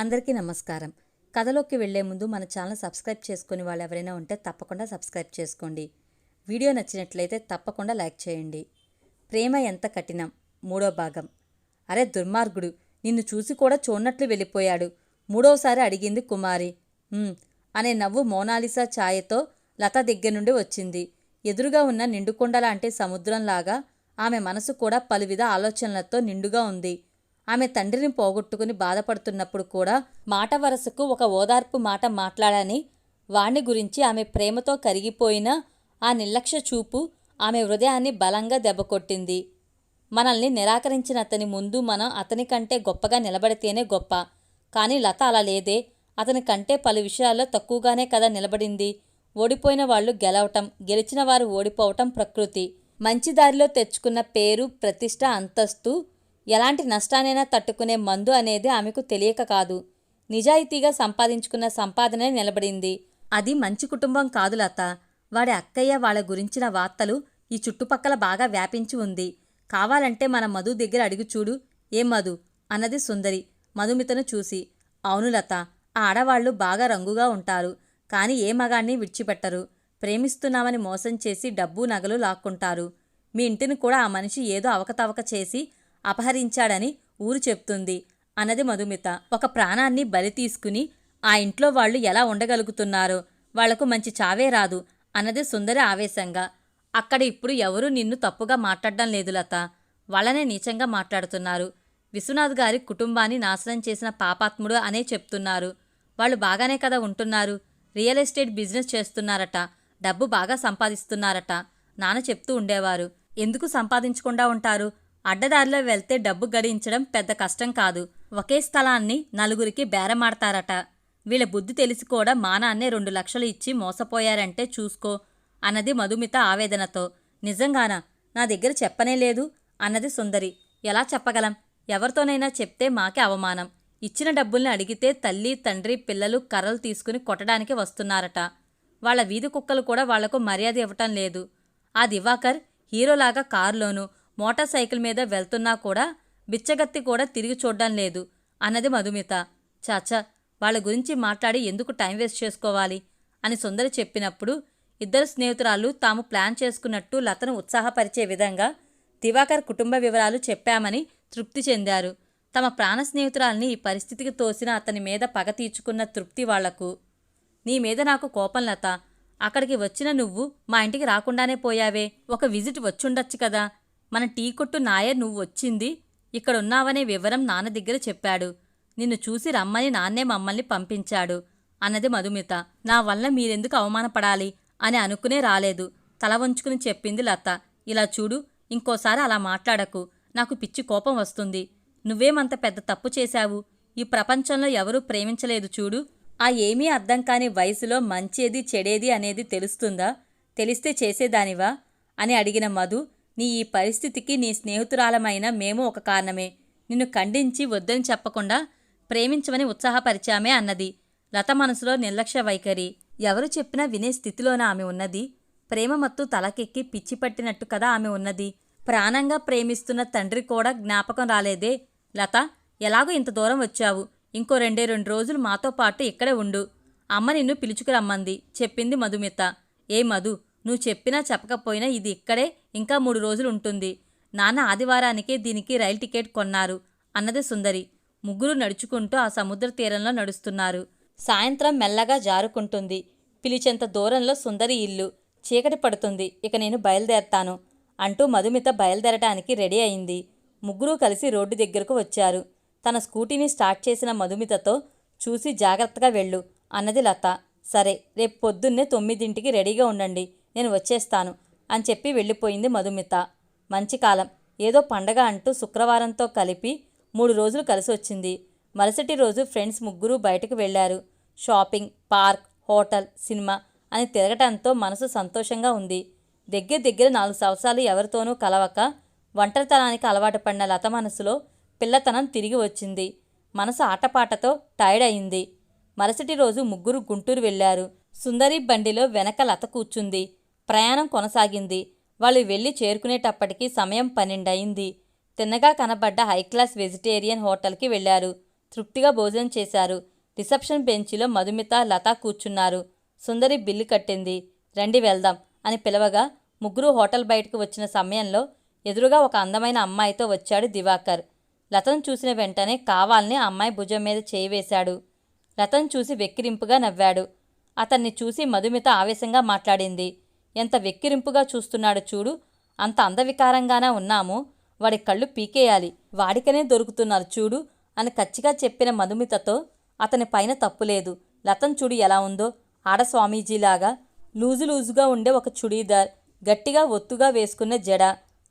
అందరికీ నమస్కారం. కథలోకి వెళ్ళే ముందు మన ఛానల్ సబ్స్క్రైబ్ చేసుకుని వాళ్ళు ఎవరైనా ఉంటే తప్పకుండా సబ్స్క్రైబ్ చేసుకోండి. వీడియో నచ్చినట్లయితే తప్పకుండా లైక్ చేయండి. ప్రేమ ఎంత కఠినం? మూడో భాగం. అరే దుర్మార్గుడు నిన్ను చూసి కూడా చూడనట్లు వెళ్ళిపోయాడు. మూడోసారి అడిగింది కుమారి. అనే నవ్వు మోనాలిసా ఛాయతో లత దగ్గర నుండి వచ్చింది. ఎదురుగా ఉన్న నిండుకొండ లాంటి సముద్రంలాగా ఆమె మనసు కూడా పలువిధ ఆలోచనలతో నిండుగా ఉంది. ఆమె తండ్రిని పోగొట్టుకుని బాధపడుతున్నప్పుడు కూడా మాట వరసకు ఒక ఓదార్పు మాట మాట్లాడని వాణ్ణి గురించి ఆమె ప్రేమతో కరిగిపోయిన ఆ నిర్లక్ష్య చూపు ఆమె హృదయాన్ని బలంగా దెబ్బకొట్టింది. మనల్ని నిరాకరించిన అతని ముందు మనం అతని కంటే గొప్పగా నిలబడితేనే గొప్ప. కానీ లత అలా లేదే. అతని కంటే పలు విషయాల్లో తక్కువగానే కదా నిలబడింది. ఓడిపోయిన వాళ్ళు గెలవటం గెలిచిన వారు ఓడిపోవటం ప్రకృతి. మంచి దారిలో తెచ్చుకున్న పేరు ప్రతిష్ట అంతస్తు ఎలాంటి నష్టానైనా తట్టుకునే మందు అనేది ఆమెకు తెలియక కాదు. నిజాయితీగా సంపాదించుకున్న సంపాదనే నిలబడింది. అది మంచి కుటుంబం కాదు లత. వాడి అక్కయ్య వాళ్ళ గురించిన వార్తలు ఈ చుట్టుపక్కల బాగా వ్యాపించి ఉంది. కావాలంటే మన మధు దగ్గర అడిగి చూడు. ఏం మధు? అన్నది సుందరి. మధుమితను చూసి అవును లత ఆ ఆడవాళ్ళు బాగా రంగుగా ఉంటారు. కానీ ఏ మగాణ్ణి విడిచిపెట్టరు? ప్రేమిస్తున్నామని మోసం చేసి డబ్బు నగలు లాక్కుంటారు. మీ ఇంటిని కూడా ఆ మనిషి ఏదో అవకతవక చేసి అపహరించాడని ఊరు చెప్తుంది. అన్నది మధుమిత. ఒక ప్రాణాన్ని బలి తీసుకుని ఆ ఇంట్లో వాళ్ళు ఎలా ఉండగలుగుతున్నారో? వాళ్ళకు మంచి చావే రాదు అన్నది సుందరి ఆవేశంగా. అక్కడ ఇప్పుడు ఎవరూ నిన్ను తప్పుగా మాట్లాడడం లేదు లత. వాళ్ళనే నీచంగా మాట్లాడుతున్నారు. విశ్వనాథ్ గారి కుటుంబాన్ని నాశనం చేసిన పాపాత్ముడు అనే చెప్తున్నారు. వాళ్ళు బాగానే కదా ఉంటున్నారు. రియల్ ఎస్టేట్ బిజినెస్ చేస్తున్నారట. డబ్బు బాగా సంపాదిస్తున్నారట. నాన్న చెప్తూ ఉండేవారు. ఎందుకు సంపాదించకుండా ఉంటారు? అడ్డదారిలో వెళ్తే డబ్బు గడించడం పెద్ద కష్టం కాదు. ఒకే స్థలాన్ని నలుగురికి బేరమాడతారట. వీళ్ళ బుద్ధి తెలిసి కూడా మానాన్నే రెండు లక్షలు ఇచ్చి మోసపోయారంటే చూసుకో అన్నది మధుమిత ఆవేదనతో. నిజంగానా? నా దగ్గర చెప్పనే లేదు అన్నది సుందరి. ఎలా చెప్పగలం? ఎవరితోనైనా చెప్తే మాకే అవమానం. ఇచ్చిన డబ్బుల్ని అడిగితే తల్లి తండ్రి పిల్లలు కర్రలు తీసుకుని కొట్టడానికి వస్తున్నారట. వాళ్ళ వీధి కుక్కలు కూడా వాళ్ళకు మర్యాద ఇవ్వటం లేదు. ఆ దివాకర్ హీరోలాగా కారులోనూ మోటార్ సైకిల్ మీద వెళ్తున్నా కూడా బిచ్చగత్తి కూడా తిరిగి చూడ్డం లేదు అన్నది మధుమిత. చాచా వాళ్ళ గురించి మాట్లాడి ఎందుకు టైం వేస్ట్ చేసుకోవాలి అని సుందరి చెప్పినప్పుడు ఇద్దరు స్నేహితురాలు తాము ప్లాన్ చేసుకున్నట్టు లతను ఉత్సాహపరిచే విధంగా దివాకర్ కుటుంబ వివరాలు చెప్పామని తృప్తి చెందారు. తమ ప్రాణ స్నేహితురాల్ని ఈ పరిస్థితికి తోసిన అతని మీద పగ తీర్చుకున్న తృప్తి వాళ్ళకు. నీ మీద నాకు కోపం లత. అక్కడికి వచ్చిన నువ్వు మా ఇంటికి రాకుండానే పోయావే. ఒక విజిట్ వచ్చుండొచ్చు కదా. మన టీ కొట్టు నాయర్ నువ్వు వచ్చింది ఇక్కడున్నావనే వివరం నాన్న దగ్గర చెప్పాడు. నిన్ను చూసి రమ్మని నాన్నే మమ్మల్ని పంపించాడు అన్నది మధుమిత. నా వల్ల మీరెందుకు అవమానపడాలి అని అనుకునే రాలేదు. తల వంచుకుని చెప్పింది లత. ఇలా చూడు ఇంకోసారి అలా మాట్లాడకు. నాకు పిచ్చి కోపం వస్తుంది. నువ్వేమంత పెద్ద తప్పు చేశావు? ఈ ప్రపంచంలో ఎవరూ ప్రేమించలేదు చూడు. ఆ ఏమీ అర్థం కాని వయసులో మంచేది చెడేది అనేది తెలుస్తుందా? తెలిస్తే చేసేదానివా? అని అడిగిన మధు నీ ఈ పరిస్థితికి నీ స్నేహితురాలమైన మేము ఒక కారణమే. నిన్ను ఖండించి వద్దని చెప్పకుండా ప్రేమించమని ఉత్సాహపరిచామే అన్నది. లత మనసులో నిర్లక్ష్య వైఖరి. ఎవరు చెప్పినా వినే స్థితిలోన ఆమె ఉన్నది. ప్రేమ మత్తు తలకెక్కి పిచ్చి పట్టినట్టు కదా ఆమె ఉన్నది. ప్రాణంగా ప్రేమిస్తున్న తండ్రి కూడా జ్ఞాపకం రాలేదే. లత ఎలాగో ఇంత దూరం వచ్చావు? ఇంకో రెండే రెండు రోజులు మాతో పాటు ఇక్కడే ఉండు. అమ్మ నిన్ను పిలుచుకురమ్మంది. చెప్పింది మధుమిత. ఏ మధు? నువ్వు చెప్పినా చెప్పకపోయినా ఇది ఇక్కడే ఇంకా మూడు రోజులు ఉంటుంది. నాన్న ఆదివారానికే దీనికి రైలు టికెట్ కొన్నారు అన్నది సుందరి. ముగ్గురు నడుచుకుంటూ ఆ సముద్ర తీరంలో నడుస్తున్నారు. సాయంత్రం మెల్లగా జారుకుంటుంది. పిలిచేంత దూరంలో సుందరి ఇల్లు. చీకటి పడుతుంది. ఇక నేను బయలుదేరతాను అంటూ మధుమిత బయలుదేరటానికి రెడీ అయింది. ముగ్గురూ కలిసి రోడ్డు దగ్గరకు వచ్చారు. తన స్కూటీని స్టార్ట్ చేసిన మధుమితతో చూసి జాగ్రత్తగా వెళ్ళు అన్నది లత. సరే రేపు పొద్దున్నే తొమ్మిదింటికి రెడీగా ఉండండి. నేను వచ్చేస్తాను అని చెప్పి వెళ్ళిపోయింది మధుమిత. మంచి కాలం. ఏదో పండగ అంటూ శుక్రవారంతో కలిపి మూడు రోజులు కలిసి వచ్చింది. మరుసటి రోజు ఫ్రెండ్స్ ముగ్గురు బయటకు వెళ్ళారు షాపింగ్ పార్క్ హోటల్ సినిమా అని తిరగటంతో మనసు సంతోషంగా ఉంది. దగ్గర దగ్గర నాలుగు సంవత్సరాలు ఎవరితోనూ కలవక ఒంటరితనానికి అలవాటు పడిన లత మనసులో పిల్లతనం తిరిగి వచ్చింది. మనసు ఆటపాటతో టైర్డ్ అయింది. మరుసటి రోజు ముగ్గురు గుంటూరు వెళ్ళారు సుందరి బండిలో వెనక లత కూర్చుంది. ప్రయాణం కొనసాగింది. వాళ్ళు వెళ్ళి చేరుకునేటప్పటికి సమయం పన్నెండయింది. తిన్నగా కనబడ్డ హైక్లాస్ వెజిటేరియన్ హోటల్కి వెళ్ళారు తృప్తిగా భోజనం చేశారు. రిసెప్షన్ బెంచిలో మధుమిత లత కూర్చున్నారు. సుందరి బిల్లు కట్టింది. రండి వెళ్దాం అని పిలవగా ముగ్గురు హోటల్ బయటకు వచ్చిన సమయంలో ఎదురుగా ఒక అందమైన అమ్మాయితో వచ్చాడు దివాకర్. లతను చూసిన వెంటనే కావాలని అమ్మాయి భుజం మీద చేయి వేశాడు. లతను చూసి వెక్కిరింపుగా నవ్వాడు. అతన్ని చూసి మధుమిత ఆవేశంగా మాట్లాడింది. ఎంత వెక్కిరింపుగా చూస్తున్నాడు చూడు. అంత అందవికారంగానే ఉన్నాము. వాడి కళ్ళు పీకేయాలి. వాడికనే దొరుకుతున్నారు చూడు అని కచ్చిగా చెప్పిన మధుమితతో అతని పైన తప్పులేదు. లతన్ చూడు ఎలా ఉందో. ఆడ స్వామీజీలాగా లూజు లూజుగా ఉండే ఒక చుడీదార్ గట్టిగా ఒత్తుగా వేసుకున్న జడ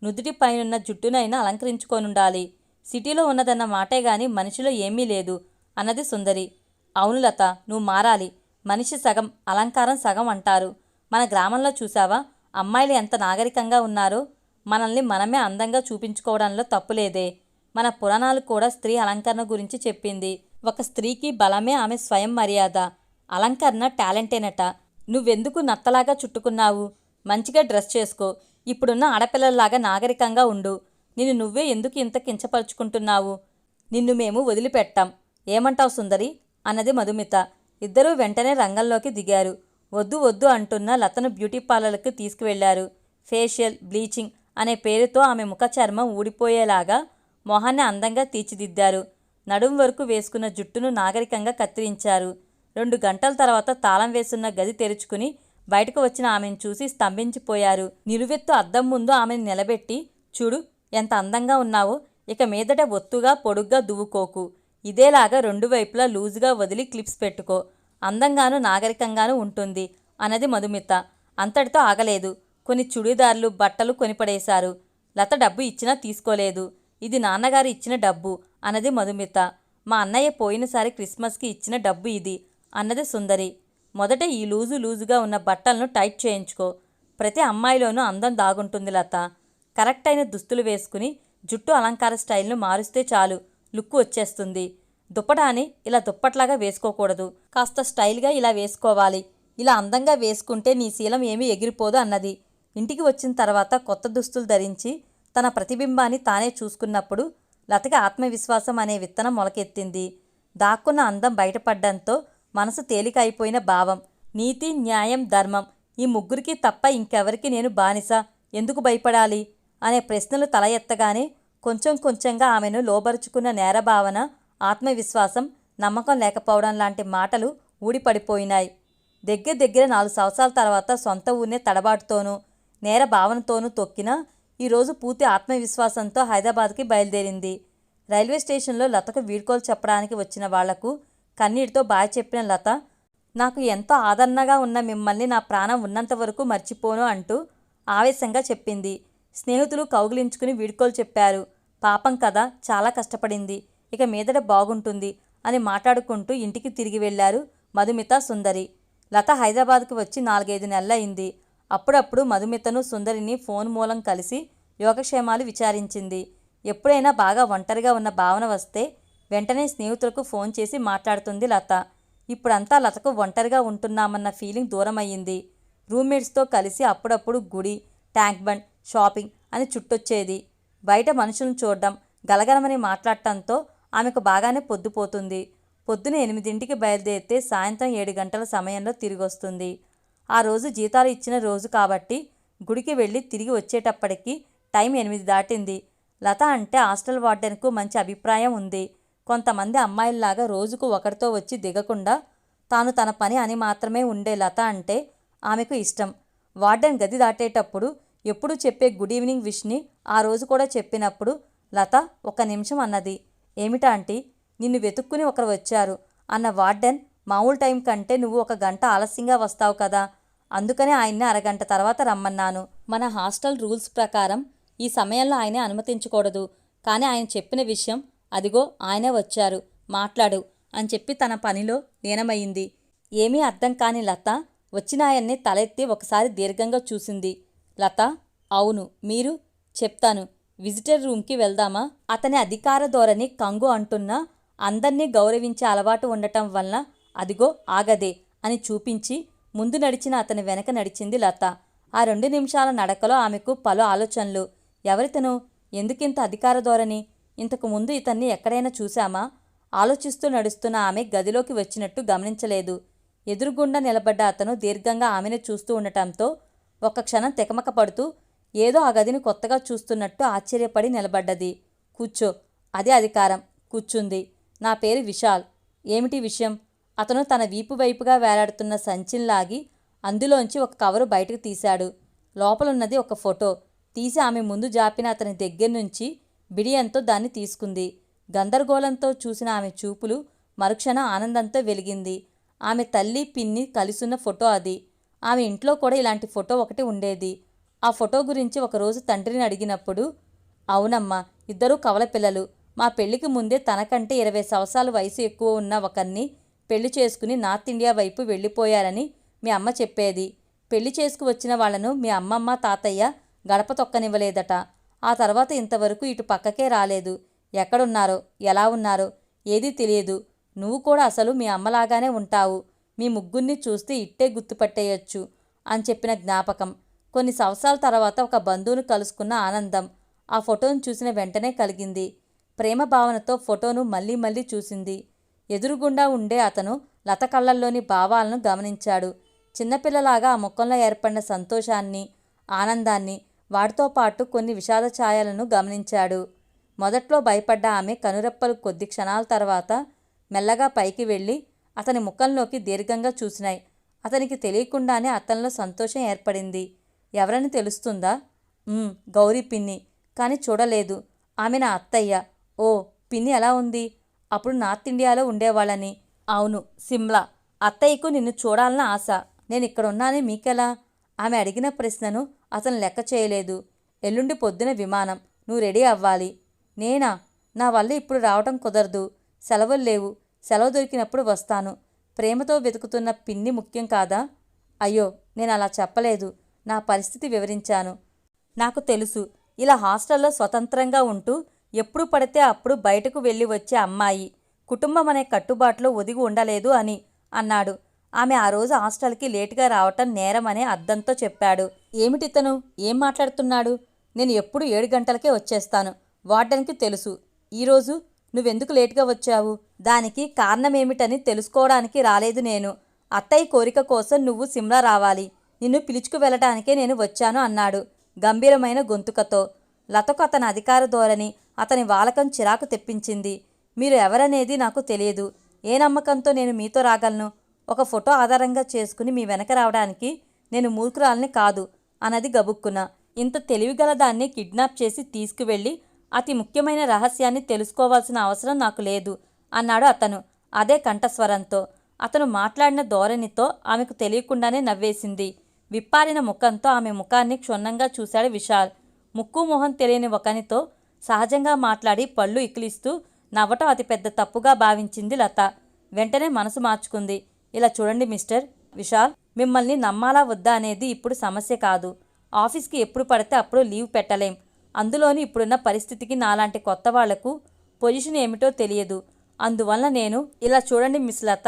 నుదుటి పైనున్న జుట్టునైనా అలంకరించుకొనుండాలి. సిటీలో ఉన్నదన్న మాటే గాని మనిషిలో ఏమీ లేదు అన్నది సుందరి. అవును లత నువ్వు మారాలి. మనిషి సగం అలంకారం సగం అంటారు. మన గ్రామంలో చూసావా అమ్మాయిలు ఎంత నాగరికంగా ఉన్నారో మనల్ని మనమే అందంగా చూపించుకోవడంలో తప్పులేదే. మన పురాణాలు కూడా స్త్రీ అలంకరణ గురించి చెప్పింది. ఒక స్త్రీకి బలమే ఆమె స్వయం మర్యాద. అలంకరణ టాలెంటేనట. నువ్వెందుకు నత్తలాగా చుట్టుకున్నావు? మంచిగా డ్రెస్ చేసుకో. ఇప్పుడున్న ఆడపిల్లల్లాగా నాగరికంగా ఉండు. నిన్ను నువ్వే ఎందుకు ఇంత కించపరుచుకుంటున్నావు? నిన్ను మేము వదిలిపెట్టాం. ఏమంటావు సుందరి? అన్నది మధుమిత. ఇద్దరూ వెంటనే రంగంలోకి దిగారు. వద్దు వద్దు అంటున్న లతను బ్యూటీ పార్లర్కి తీసుకువెళ్ళారు. ఫేషియల్ బ్లీచింగ్ అనే పేరుతో ఆమె ముఖ చర్మం ఊడిపోయేలాగా మొహాన్ని అందంగా తీర్చిదిద్దారు. నడుం వరకు వేసుకున్న జుట్టును నాగరికంగా కత్తిరించారు. రెండు గంటల తర్వాత తాళం వేసున్న గది తెరుచుకుని బయటకు వచ్చిన ఆమెను చూసి స్తంభించిపోయారు. నిలువెత్తు అద్దం ముందు ఆమెను నిలబెట్టి చూడు ఎంత అందంగా ఉన్నావో. ఇక మీదట ఒత్తుగా పొడుగ్గా దువ్వుకోకు. ఇదేలాగా రెండు వైపులా లూజుగా వదిలి క్లిప్స్ పెట్టుకో. అందంగాను నాగరికంగానూ ఉంటుంది అన్నది మధుమిత. అంతటితో ఆగలేదు. కొన్ని చుడిదార్లు బట్టలు కొనిపడేశారు. లత డబ్బు ఇచ్చినా తీసుకోలేదు. ఇది నాన్నగారు ఇచ్చిన డబ్బు అన్నది మధుమిత. మా అన్నయ్య పోయినసారి క్రిస్మస్కి ఇచ్చిన డబ్బు ఇది అన్నది సుందరి. మొదట ఈ లూజు లూజుగా ఉన్న బట్టలను టైట్ చేయించుకో. ప్రతి అమ్మాయిలోనూ అందం దాగుంటుంది లత. కరెక్ట్ అయిన దుస్తులు వేసుకుని జుట్టు అలంకార స్టైల్ను మారుస్తే చాలు. లుక్ వచ్చేస్తుంది. దుప్పటాని ఇలా దుప్పట్లాగా వేసుకోకూడదు. కాస్త స్టైల్గా ఇలా వేసుకోవాలి. ఇలా అందంగా వేసుకుంటే నీ శీలం ఏమీ ఎగిరిపోదు అన్నది. ఇంటికి వచ్చిన తర్వాత కొత్త దుస్తులు ధరించి తన ప్రతిబింబాన్ని తానే చూసుకున్నప్పుడు లతకి ఆత్మవిశ్వాసం అనే విత్తనం మొలకెత్తింది. దాక్కున్న అందం బయటపడ్డంతో మనసు తేలిక అయిపోయిన భావం. నీతి న్యాయం ధర్మం ఈ ముగ్గురికి తప్ప ఇంకెవరికి నేను బానిస. ఎందుకు భయపడాలి? అనే ప్రశ్నలు తల ఎత్తగానే కొంచెం కొంచెంగా ఆమెను లోబరుచుకున్న నేరభావన ఆత్మవిశ్వాసం నమ్మకం లేకపోవడం లాంటి మాటలు ఊడిపడిపోయినాయి. దగ్గర దగ్గర నాలుగు సంవత్సరాల తర్వాత సొంత ఊరినే తడబాటుతోనూ నేర భావనతోనూ తొక్కిన ఈరోజు పూర్తి ఆత్మవిశ్వాసంతో హైదరాబాద్కి బయలుదేరింది. రైల్వే స్టేషన్లో లతకు వీడ్కోలు చెప్పడానికి వచ్చిన వాళ్ళకు కన్నీటితో బాయ్ చెప్పిన లత నాకు ఎంతో ఆదరణగా ఉన్న మిమ్మల్ని నా ప్రాణం ఉన్నంత వరకు మర్చిపోను అంటూ ఆవేశంగా చెప్పింది. స్నేహితులు కౌగిలించుకుని వీడ్కోలు చెప్పారు. పాపం కదా చాలా కష్టపడింది. ఇక మీదట బాగుంటుంది అని మాట్లాడుకుంటూ ఇంటికి తిరిగి వెళ్ళారు మధుమిత సుందరి. లత హైదరాబాద్కు వచ్చి నాలుగైదు నెలలయింది. అప్పుడప్పుడు మధుమితను సుందరిని ఫోన్ మూలం కలిసి యోగక్షేమాలు విచారించింది. ఎప్పుడైనా బాగా ఒంటరిగా ఉన్న భావన వస్తే వెంటనే స్నేహితులకు ఫోన్ చేసి మాట్లాడుతుంది లత. ఇప్పుడంతా లతకు ఒంటరిగా ఉంటున్నామన్న ఫీలింగ్ దూరమయ్యింది. రూమ్మేట్స్తో కలిసి అప్పుడప్పుడు గుడి ట్యాంక్ బండ్ షాపింగ్ అని చుట్టొచ్చేది. బయట మనుషులను చూడడం గలగలమని మాట్లాడటంతో ఆమెకు బాగానే పొద్దుపోతుంది పొద్దున ఎనిమిదింటికి బయలుదేరితే సాయంత్రం ఏడు గంటల సమయంలో తిరిగొస్తుంది ఆ రోజు జీతాలు ఇచ్చిన రోజు కాబట్టి గుడికి వెళ్ళి తిరిగి వచ్చేటప్పటికి టైం ఎనిమిది దాటింది. లత అంటే హాస్టల్ వార్డెన్కు మంచి అభిప్రాయం ఉంది. కొంతమంది అమ్మాయిల్లాగా రోజుకు ఒకరితో వచ్చి దిగకుండా తాను తన పని అని మాత్రమే ఉండే లత అంటే ఆమెకు ఇష్టం. వార్డెన్ గది దాటేటప్పుడు ఎప్పుడు చెప్పే గుడ్ ఈవినింగ్ విష్ని ఆ రోజు కూడా చెప్పినప్పుడు లత ఒక నిమిషం అన్నది. ఏమిటా ఆంటీ నిన్ను వెతుక్కుని ఒకరు వచ్చారు. అన్న వార్డెన్ మామూలు టైం కంటే నువ్వు ఒక గంట ఆలస్యంగా వస్తావు కదా. అందుకనే ఆయన్ని అరగంట తర్వాత రమ్మన్నాను. మన హాస్టల్ రూల్స్ ప్రకారం ఈ సమయంలో ఆయనే అనుమతించకూడదు. కానీ ఆయన చెప్పిన విషయం అదిగో ఆయనే వచ్చారు. మాట్లాడు అని చెప్పి తన పనిలో లీనమయ్యింది. ఏమీ అర్థం కాని లత వచ్చిన ఆయన్ని తలెత్తి ఒకసారి దీర్ఘంగా చూసింది. లత అవును మీరు చెప్తాను. విజిటర్ రూమ్కి వెళ్దామా? అతని అధికార ధోరణి కంగు అంటున్నా అందర్నీ గౌరవించే అలవాటు ఉండటం వలన అదిగో ఆగదే అని చూపించి ముందు నడిచిన అతని వెనక నడిచింది లత. ఆ రెండు నిమిషాల నడకలో ఆమెకు పలు ఆలోచనలు. ఎవరితను? ఎందుకింత అధికార ధోరణి? ఇంతకు ముందు ఇతన్ని ఎక్కడైనా చూశామా? ఆలోచిస్తూ నడుస్తున్న ఆమె గదిలోకి వచ్చినట్టు గమనించలేదు. ఎదురుగుండా నిలబడ్డ అతను దీర్ఘంగా ఆమెను చూస్తూ ఉండటంతో ఒక్క క్షణం తెకమక పడుతూ ఏదో ఆ గదిని కొత్తగా చూస్తున్నట్టు ఆశ్చర్యపడి నిలబడ్డది. కూర్చో అదే అధికారం. కూర్చుంది. నా పేరు విశాల్. ఏమిటి విషయం? అతను తన వీపు వైపుగా వేలాడుతున్న సంచిని లాగి అందులోంచి ఒక కవరు బయటకు తీశాడు. లోపలున్నది ఒక ఫోటో. తీసి ఆమె ముందు జాపిన అతని దగ్గర నుంచి బిడియంతో దాన్ని తీసుకుంది. గందరగోళంతో చూసిన ఆమె చూపులు మరుక్షణ ఆనందంతో వెలిగింది. ఆమె తల్లి పిన్ని కలిసున్న ఫోటో అది. ఆమె ఇంట్లో కూడా ఇలాంటి ఫోటో ఒకటి ఉండేది. ఆ ఫోటో గురించి ఒకరోజు తండ్రిని అడిగినప్పుడు అవునమ్మా ఇద్దరూ కవల పిల్లలు. మా పెళ్ళికి ముందే తనకంటే ఇరవై సంవత్సరాల వయసు ఎక్కువ ఉన్న ఒకరిని పెళ్ళి చేసుకుని నార్త్ ఇండియా వైపు వెళ్ళిపోయారని మీ అమ్మ చెప్పేది. పెళ్ళి చేసుకు వచ్చిన వాళ్ళను మీ అమ్మమ్మ తాతయ్య గడప తొక్కనివ్వలేదట. ఆ తర్వాత ఇంతవరకు ఇటు పక్కకే రాలేదు. ఎక్కడున్నారో ఎలా ఉన్నారో ఏదీ తెలియదు. నువ్వు కూడా అసలు మీ అమ్మలాగానే ఉంటావు. మీ ముగ్గురిని చూస్తే ఇట్టే గుర్తుపట్టేయొచ్చు అని చెప్పిన జ్ఞాపకం. కొన్ని సంవత్సరాల తర్వాత ఒక బంధువును కలుసుకున్న ఆనందం ఆ ఫోటోను చూసిన వెంటనే కలిగింది. ప్రేమ భావనతో ఫోటోను మళ్ళీ మళ్ళీ చూసింది. ఎదురుగుండా ఉండే అతను లత కళ్ళల్లోని భావాలను గమనించాడు. చిన్నపిల్లలాగా ఆ ముఖంలో ఏర్పడిన సంతోషాన్ని ఆనందాన్ని వాటితో పాటు కొన్ని విషాద ఛాయలను గమనించాడు. మొదట్లో భయపడ్డ ఆమె కనురెప్పలు కొద్ది క్షణాల తర్వాత మెల్లగా పైకి వెళ్ళి అతని ముఖంలోకి దీర్ఘంగా చూసినాయి. అతనికి తెలియకుండానే అతనిలో సంతోషం ఏర్పడింది. ఎవరని తెలుస్తుందా? గౌరీ పిన్ని. కానీ చూడలేదు. ఆమె నా అత్తయ్య. ఓ పిన్ని ఎలా ఉంది? అప్పుడు నార్త్ ఇండియాలో ఉండేవాళ్ళని. అవును సిమ్లా. అత్తయ్యకు నిన్ను చూడాలన్న ఆశ. నేను ఇక్కడ ఉన్నానని మీకెలా? ఆమె అడిగిన ప్రశ్నను అతను లెక్క చేయలేదు. ఎల్లుండి పొద్దున విమానం. నువ్వు రెడీ అవ్వాలి. నేనా? నా వల్ల ఇప్పుడు రావటం కుదరదు. సెలవులు లేవు. సెలవు దొరికినప్పుడు వస్తాను. ప్రేమతో వెతుకుతున్న పిన్ని ముఖ్యం కాదా? అయ్యో నేను అలా చెప్పలేదు. నా పరిస్థితి వివరించాను. నాకు తెలుసు ఇలా హాస్టల్లో స్వతంత్రంగా ఉంటూ ఎప్పుడు పడితే అప్పుడు బయటకు వెళ్ళి వచ్చే అమ్మాయి కుటుంబం అనే కట్టుబాట్లో ఒదిగి ఉండలేదు అని అన్నాడు. ఆమె ఆ రోజు హాస్టల్కి లేటుగా రావటం నేరం అనే చెప్పాడు. ఏమిటితను ఏం మాట్లాడుతున్నాడు? నేను ఎప్పుడు ఏడు గంటలకే వచ్చేస్తాను. వార్డెన్కి తెలుసు. ఈరోజు నువ్వెందుకు లేటుగా వచ్చావు? దానికి కారణమేమిటని తెలుసుకోవడానికి రాలేదు నేను. అత్తయ్య కోరిక కోసం నువ్వు సిమ్లా రావాలి. నిన్ను పిలుచుకు వెళ్ళటానికే నేను వచ్చాను అన్నాడు గంభీరమైన గొంతుకతో. లతకు అతని అధికార ధోరణి అతని వాలకం చిరాకు తెప్పించింది. మీరు ఎవరనేది నాకు తెలియదు. ఏ నమ్మకంతో నేను మీతో రాగలను? ఒక ఫోటో ఆధారంగా చేసుకుని మీ వెనక రావడానికి నేను మూర్ఖురాలని కాదు అన్నది గబుక్కున. ఇంత తెలివిగల దాన్ని కిడ్నాప్ చేసి తీసుకువెళ్ళి అతి ముఖ్యమైన రహస్యాన్ని తెలుసుకోవాల్సిన అవసరం నాకు లేదు అన్నాడు అతను అదే కంఠస్వరంతో. అతను మాట్లాడిన ధోరణితో ఆమెకు తెలియకుండానే నవ్వేసింది. విప్పారిన ముఖంతో ఆమె ముఖాన్ని క్షుణ్ణంగా చూశాడు విశాల్. ముక్కు మొహం తెలియని ఒకనితో సహజంగా మాట్లాడి పళ్ళు ఇకిలిస్తూ నవ్వటం అతిపెద్ద తప్పుగా భావించింది లత. వెంటనే మనసు మార్చుకుంది. ఇలా చూడండి మిస్టర్ విశాల్ మిమ్మల్ని నమ్మాలా వద్దా అనేది ఇప్పుడు సమస్య కాదు. ఆఫీస్కి ఎప్పుడు పడితే అప్పుడు లీవ్ పెట్టలేం. అందులోని ఇప్పుడున్న పరిస్థితికి నాలాంటి కొత్త వాళ్ళకు పొజిషన్ ఏమిటో తెలియదు. అందువల్ల నేను ఇలా చూడండి మిస్ లత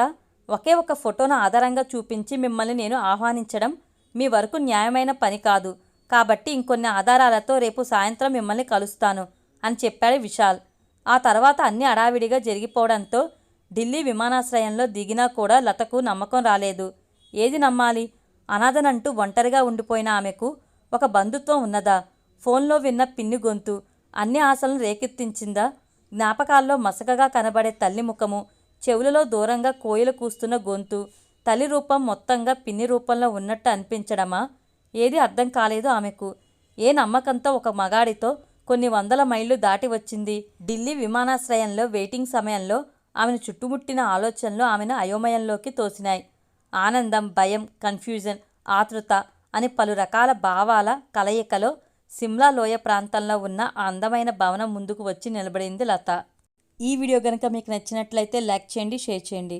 ఒకే ఒక ఫోటోను ఆధారంగా చూపించి మిమ్మల్ని నేను ఆహ్వానించడం మీ వరకు న్యాయమైన పని కాదు. కాబట్టి ఇంకొన్ని ఆధారాలతో రేపు సాయంత్రం మిమ్మల్ని కలుస్తాను అని చెప్పాడు విశాల్. ఆ తర్వాత అన్ని అడావిడిగా జరిగిపోవడంతో ఢిల్లీ విమానాశ్రయంలో దిగినా కూడా లతకు నమ్మకం రాలేదు. ఏది నమ్మాలి? అనాథనంటూ ఒంటరిగా ఉండిపోయిన ఆమెకు ఒక బంధుత్వం ఉన్నదా? ఫోన్లో విన్న పిన్ని గొంతు అన్ని ఆశలను రేకెత్తించిందా? జ్ఞాపకాల్లో మసకగా కనబడే తల్లి ముఖము చెవులలో దూరంగా కోయిలు కూస్తున్న గొంతు తల్లి రూపం మొత్తంగా పిన్ని రూపంలో ఉన్నట్టు అనిపించడమా? ఏది అర్థం కాలేదు ఆమెకు. ఏ నమ్మకంతో ఒక మగాడితో కొన్ని వందల మైళ్ళు దాటి వచ్చింది. ఢిల్లీ విమానాశ్రయంలో వెయిటింగ్ సమయంలో ఆమెను చుట్టుముట్టిన ఆలోచనలు ఆమెను అయోమయంలోకి తోసినాయి. ఆనందం భయం కన్ఫ్యూజన్ ఆతృత అని పలు రకాల భావాల కలయికలో సిమ్లా లోయ ప్రాంతంలో ఉన్న ఆ అందమైన భవనం ముందుకు వచ్చి నిలబడింది లత. ఈ వీడియో కనుక మీకు నచ్చినట్లయితే లైక్ చేయండి షేర్ చేయండి.